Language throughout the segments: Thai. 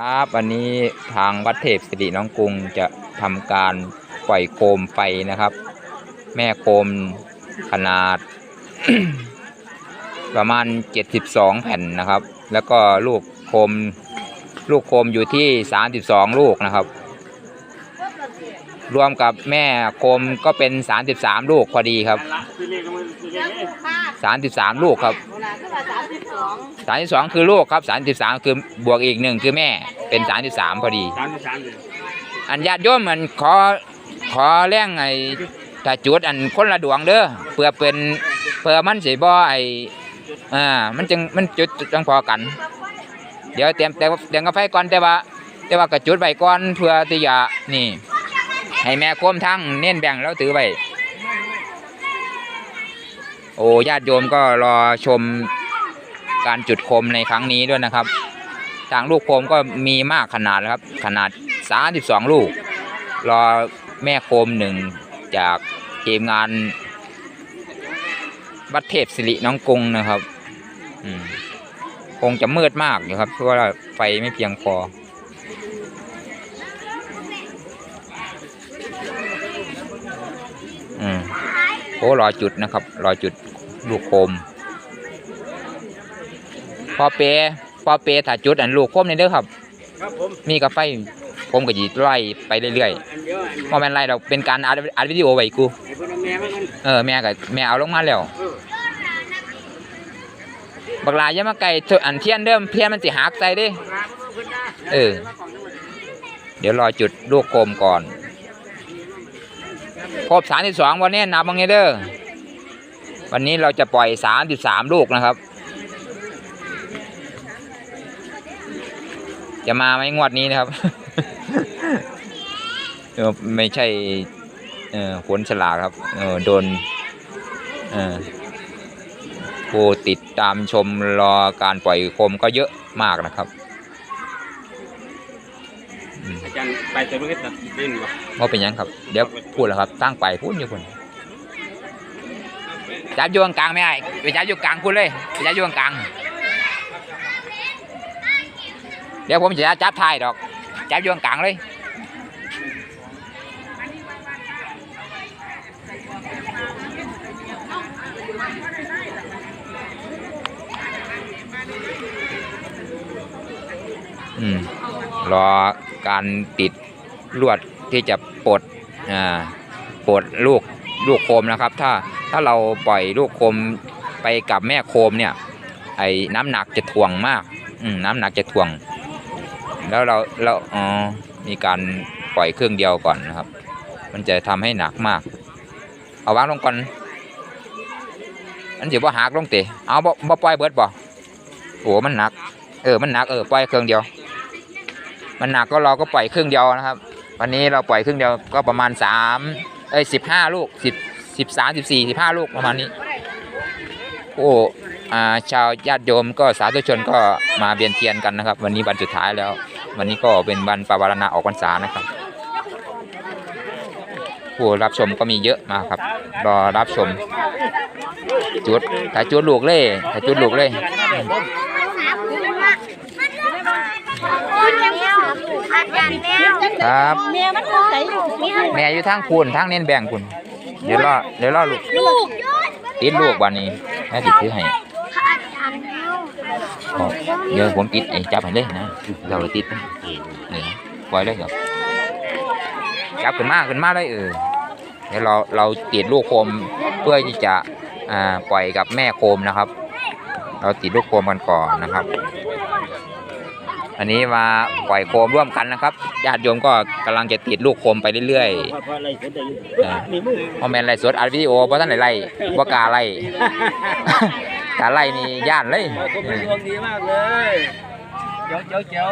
ครับวันนี้ทางวัดเทพสิริน้องกรุงจะทำการปล่อยโคมไฟนะครับ แม่โคมขนาด ประมาณ 72 แผ่นนะครับ แล้วก็ลูกโคม ลูกโคมอยู่ที่ 32 ลูกนะครับ รวมกับแม่โคมก็เป็น 33 ลูกพอดีครับ 33 ลูกครับสามสิบสองคือลูกครับสามสิบสามคือบวกอีกหนึ่งคือแม่เป็นสามสิบสามพอดี อันญาติโยมมันขอขอแรงไอ้ถ้าจุดอันคนละดวงเด้อเพื่อเป็นเพื่อมันสิบ่ไอ้อ่ามันจึงมันจุดจังพอกัน เดี๋ยวเตรียมแต่เตรียมกาแฟก่อนแต่ว่า แต่ว่าก็จุดไว้ก่อนเพื่อที่จะนี่ ให้แม่โคมทั้งเน้นแบ่งแล้วถือไว้โอ้ญาติโยมก็รอชมการจุดโคมในครั้งนี้ด้วยนะครับ ทางลูกโคมก็มีมากขนาดนะครับ ขนาด 32 ลูก รอแม่โคมหนึ่งจากทีมงานวัดเทพสิริน้องกุงนะครับคงจะมืดมากอยู่ครับ เพราะว่าไฟไม่เพียงพอ อ้รอจุดนะครับ รอจุดลูกโคมพอเปพอเปถ้าจุดอันลูกคมนี่เด้อครับ ครับผมมีกาไฟผมก็หยีไล่ไปเรื่อยอันเดียวอันๆพอแม่นไล่เราเป็นการอัดอัดวิดีโอไว้กู ไอ้พวกนั้นแม่มันกันเออแม่กับแม่เอาลงมาแล้ว เออบักหลายอยังมาไก่เถอะอันเทียนเดิมเทียนมันสิหักใจเดิเออ เดี๋ยวรอจุดลูกโคมก่อน ครบสามสิบสองวันนี้นับมังไงเด้อวันนี้เราจะปล่อยสามสิบสามลูกนะครับ จะมาไหมงวดนี้นะครับเออไม่ใช่เออผลฉลากครับเออโดนเออผู้ติดตามชมรอการปล่อยโคมก็เยอะมากนะครับ มอาจารย์ไปแต่ไม่ได้ตัดดินวะว่าเป็นหยังครับ เดี๋ยวพูดแล้วครับตั้งไปพูดอยู่คนจับอยู่กลางๆไม่ได้ไปจับอยู่กลางพูดเลยไปจับอยู่กลางๆเดี๋ยวผมจะจับทายดอก จับอยู่กลางๆเลย อืมรอการติด ลวดที่จะปลดปลดลูกลูกโคมนะครับ ถ้าถ้าเราปล่อยลูกโคมไปกับแม่โคมเนี่ย ไอ้น้ำหนักจะถ่วงมากมน้ำหนักจะถ่วง แล้วเราเราอ๋อมีการปล่อยเครื่องเดียวก่อนนะครับ มันจะทำให้หนักมาก เอาวางลงก่อนอันเดี๋ยวว่าหักลงเตะเอาบ่บ่ปล่อยเบิดบ่โอ้มันหนัก เออมันหนักเออปล่อยเครื่องเดียว มันหนักก็เราก็ปล่อยเครึ่องเดียวนะครับ วันนี้เราปล่อยครึ่งเดียวก็ประมาณสามเอ้ยสิบห้าลูกสิบสิบสามสิบสี่สิบห้าลูกประมาณนี้โอ้อ่าชาวญาติโยมก็สาธุชนก็มาเบียนเทียนกันนะครับ วันนี้วันสุดท้ายแล้ว วันนี้ก็เป็นวันปวารณาออกพรรษานะครับ ผู้รับชมก็มีเยอะมากครับ รอรับชมจุดถ้ายจุดลูกเล่ถ้ายจุดลูกเล่ ครับแม่มันคงใส่ลูกมีทั้งแม่อยู่ทางคุณทางเน้นแบ่งคุณเดี๋ยวรอเดี๋ยวรอลูกลูกติดลูกวันนี้แม่ติดซื้อให้พระอาจารย์แล้วขอเดี๋ยวผมติดไอ้จับให้เลยนะเราติดนี่ปล่อยเลยครับจับขึ้นมาขึ้นมาเลยเออเดี๋ยวเราเราติดลูกโคมเพื่อที่จะอ่าปล่อยกับแม่โคมนะครับ เราติดลูกโคมกันก่อนนะครับ อันนี้มาปล่อยโคมร่วมกันนะครับญาติโยมก็กำลังจะติดลูกโคมไปเรื่อยๆพอพออะไรเสร็จได้อยู่อ่านี่มือพอแมนไล่สดอัดวิดีโอเพราะท่านไหนไล่บ่กล้าไล่ กล้าไล่นี่ย่านเลยเราก็เป็นดวงดีมากเลยเจ๋วเจ๋วเจ๋ว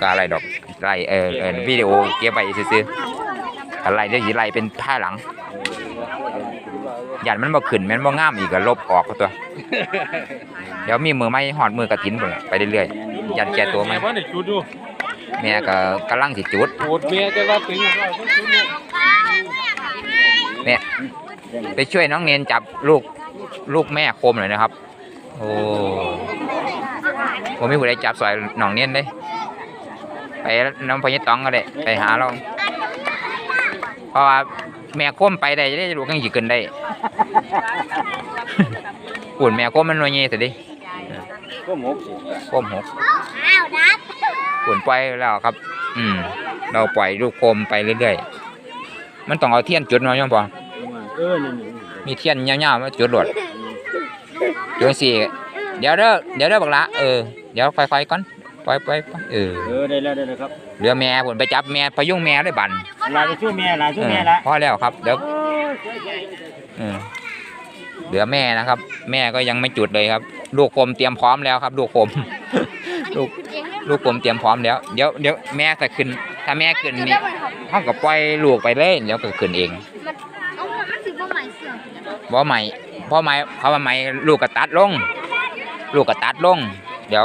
กล้าไล่ดอกไล่เออเออวิดีโอเก็บไว้ซื่อๆถ้าไล่เดี๋ยวสิไล่เป็นท่าหลัง ย่านมันบ่ขึ้นแมันบ่งามอีกก็ลบออกก็ตัว เดี๋ยวมีมือไม้หอดมือกระถินพุ่นล่ะไปเรื่อยๆยันแก่ตัวไหมแม่ว่าเนี่ยจุดดูแม่ก็กำลังสิจุดโอดเมียแต่ว่าถึงเราต้องจุดดูแม่ไปช่วยน้องเนนจับลูกลูกแม่โคมหน่อยนะครับ โอ้ผมมีผู้ใดจับซอยหนองเนียนเลยไปน้ำพญตองก็ได้ไปหาเราเพ ราะว่าแม่ก้มไปได้จะได้รู้กันกี่เกินได้ปุ่นแม่ก้มมันหน่วยเงี้ยสิดิก็หมกก้มหกอ้าวนัดปุ่นปล่อยแล้วครับ อืม เราปล่อยลูกโคมไปเรื่อยๆ มันต้องเอาเทียนจุดเนาะโยมปอเออนี่นี่มีเทียนยาวๆมาจุดโดดจุดสี่เดี๋ยวเด้อเดี๋ยวเด้อบักละเออ เดี๋ยวค่อยๆก่อน ปล่อยๆไปเออเออได้แล้วได้แล้วครับเรือแม่ผมไปจับแม่พยุงแม่เลยบันลาจะช่วยแม่ลาช่วยเออแม่ละพอแล้วครับเดี๋ยวเออเหลือแม่นะครับ แม่ก็ยังไม่จุดเลยครับ ลูกกลมเตรียมพร้อมแล้วครับ ลูกกลมลูกลูกกลมเตรียมพร้อมแล้วเดี๋ยวเดี๋ยวแม่จะขึ้น ถ้าแม่ขึ้นนี่ห้องก็ปล่อยลูกไปเลยเดี๋ยวก็ขึ้นเองเอามันถือว่าใหม่เสื่อมบ่ใหม่เพราะใหม่เขาว่าใหม่ลูกก็ตัดลง ลูกก็ตัดลง เดี๋ยว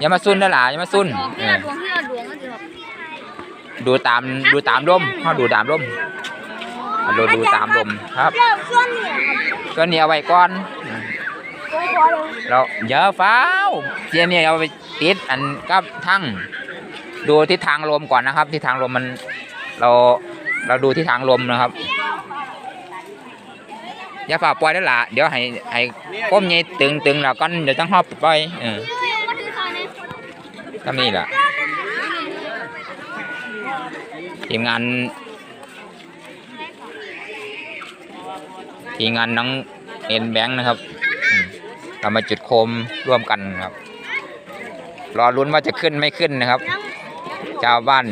อย่ามาซุนนะล่ะอย่ามาซุนเอที่อละดวงที่ละดวงก็จะแบบดูตามดูตามลมเขาดูตามลมเราดูตามลมครับเริ่มช่วงเนี่ยครับก็เนี่ยเอาไว้ก่อนโอ้ยพอเลยเราอย่าฟ้าวเทียนเนี่ยเอาไปติดอันกับทั้งดูทิศทางลมก่อนนะครับทิศทางลมมันเราเราดูทิศทางลมนะครับอย่าฝ่าปล่อยได้อละเดี๋ยวให้ให้ก้มใหญ่ตึงตึงแล้วก่อนเดี๋ยวต้องหอบปล่อยเออ มาถือซอยเนี่ย ก็นี่แหละทีมงานทีมงานน้องเอ็นแบงค์นะครับอืมเรามาจุดโคมร่วมกันครับ รอลุ้นว่าจะขึ้นไม่ขึ้นนะครับชาวบ้าน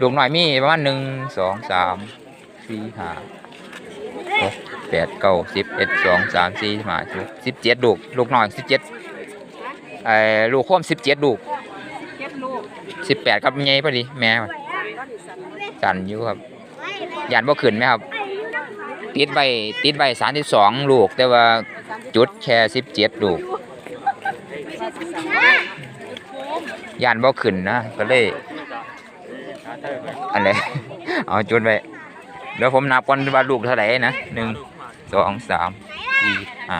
ดวงหน่อยมีประมาณหนึ่งสองสามสี่ห้าหกแปดเก้าสิบเอ็ดสองสามสี่ห้าหกสิบเจ็ดลูกลูกหน่อยสิบเจ็ด ไอ้ลูกโคมสิบเจ็ดลูกสิบแปดกับไงพอดีแม่มันสั่นอยู่ครับยานบ่ขึ้นไหมครับติดใบติดใบสามสิบสองลูก แต่ว่าจุดแค่สิบเจ็ดลูกยานบ่ขึ้นนะก็เลยอะไรเอาจุดไปเดี๋ยวผมนับก่อนว่าลูกเท่าไหร่นะหนึ่งสองสามสี่ห้า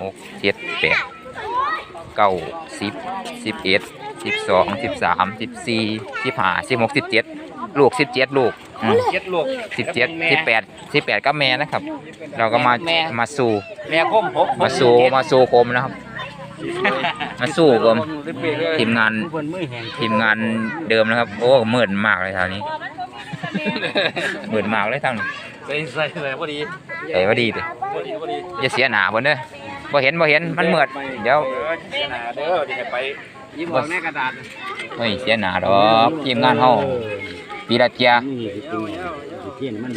หกเจ็ดแปด เก้าสิบสิบเอ็ดสิบสองสิบสามสิบสี่สิบห้าสิบหกสิบเจ็ดลูกสิบเจ็ดลูกอืมเจ็ดลูกสิบเจ็ดสิบแปดสิบแปดก็แม่นะครับ เราก็มาแม่มาสู่แม่คมหกมาสู่มาสู่โคมนะครับมาสู้กับทีมงานเพิ่นมือแห้งทีมงานเดิมนะครับ โอ้มืดมากเลยทางนี้มืดมากเลยทางนี้ใส่ใส่ใส่พอดีแต่ว่าดีเลยพอดีพอดีอย่าเสียหนาเพิ่นเด้อ บ่เห็นบ่เห็นมันมืดเดี๋ยวเออเนาเด้อที่ให้ไปยิ้มบอกแม่กระดาษเฮ้ยเสียหนาดอกทีมงานเฮาปีละเจียนี่คือเทียนมัน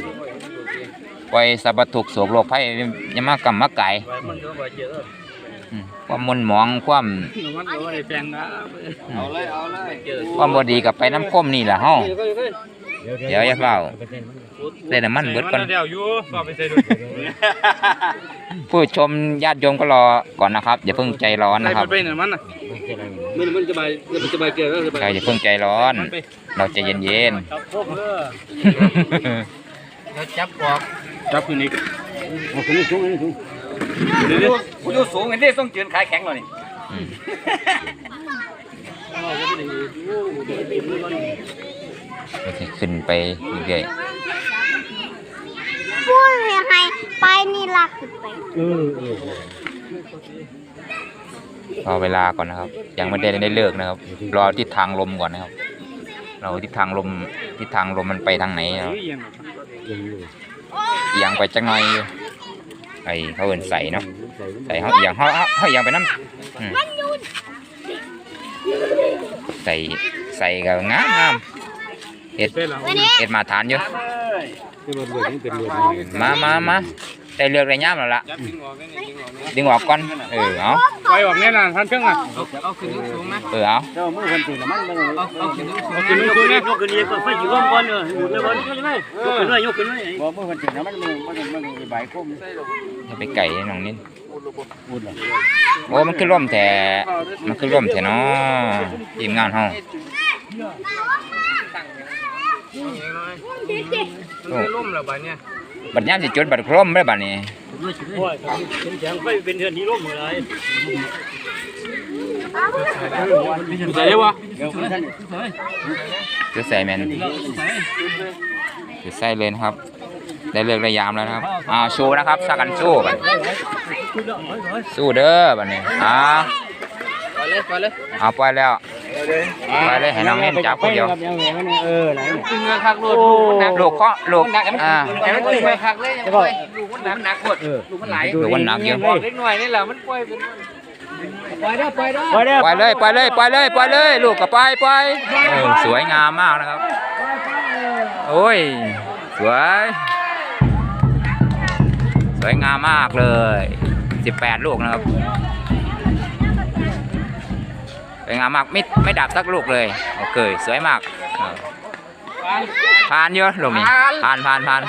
ปล่อยสัพพทุกข์โศกโรคภัยอย่ามากำมาไก่มันก็บ่เจออืมความมนหมองความมันก็ได้แฟงนะเอาเลยเอาเลยเจอความบ่ดีกับไปน้ำคมนี่แหละเฮา เดี๋ยวอย่าเฝ้าใส่น้ำมันเบิดก่อนเดี๋ยวอยู่ก็ไปใส่ดูผู้ชมญาติโยมก็รอก่อนนะครับอย่าเพิ่งใจร้อนนะครับไปไหนมันน่ะมันมันจะไปมันจะไปเกลือก็จะไปใครอย่าเพิ่งใจร้อน เราใจเย็นจับพวกเออๆแล้วจับปอกจับคืนนี้เอาคืนนี้สูงคืนนี้สูงเดี๋ยวกูอยู่สูงอันนี้ต้องยืนขายแข็งหน่อยนี่ อืมเราจะขึ้นไปเรื่อยพูดยังไงไปนี่ลากขึ้นไปเออเออๆรอเวลาก่อนนะครับ ยังไม่ได้ได้เลิกนะครับ รอทิศทางลมก่อนนะครับ เราทิศทางลมทิศทางลมมันไปทางไหนนะครับเอียงไปจังหน่อยอยู่ไอเขาเอินใส่เนาะใส่เขาเอียงเขาเขาเขาเอียงไปน้ำอืมใส่ใส่ก็งามงาม เห็ดเห็ดมาทานอยู่ที่มันเลือดนี่เป็นเลือดมามามาได้เลือกได้ย่ามแล้วล่ะดึงออกก่อนเออเอาไปออกแน่นอนพันเครื่องอะเอาขึ้นสูงนะเออเอาเจ้ามือคนตื่นมันมันเอาเอาขึ้นสูงเอาขึ้นสูงนะยกขึ้นนี่ก็ไฟจีร่มก่อนเนอะอยู่ในบอลยกขึ้นเลยยกขึ้นเลยยกขึ้นเลยบ่มือคนตื่นนะมันมันมันมันใบคุ้มอย่าไปไก่น้องนินพูดเลยโอ้มันคือร่มแท้มันคือร่มแท้เนาะทีมงานเฮาโอ้ล่มแล้วบ้านเนี่ยบัดยามสิจุดบัดครมได้บัดนี้โอ้ยเป็นเสียงไฟเป็นเดือนนี้ร่มอะไรใส่ได้ปะจุดใส่แมนจุดใส่เลยนะครับ ได้เลือกได้ยามแล้วนะครับอ้าวสู้นะครับสักกันสู้บัดสู้เด้อบัดนี้อ้าวไปเลยไปเลยเอาปล่อยแล้ว ไปเลยให้น้องเน้นจับคนเดียวเออไหนตึงเงินคักลูกมันหนักลูกก็ลูกอ่าแต่มันตึงเงินคักเลยยังไงลูกมันหนักหนักหมดลูกมันไหลลูกมันหนักเยอะบอกเล็กหน่อยนี่แหละมันปล่อยเป็นปล่อยได้ปล่อยได้ไปเด้ปล่อยเลยปล่อยเลยปล่อยเลยปล่อยเลยลูกก็ปล่อยปสวยงามมากนะครับ โอ้ยสวย สวยงามมากเลย 18 ลูกนะครับ สวยงามมากไม่ไม่ดับสักลูกเลยโอเคสวยมากเออผ่านเยอะลูกนี้ผ่านผ่านผ่าน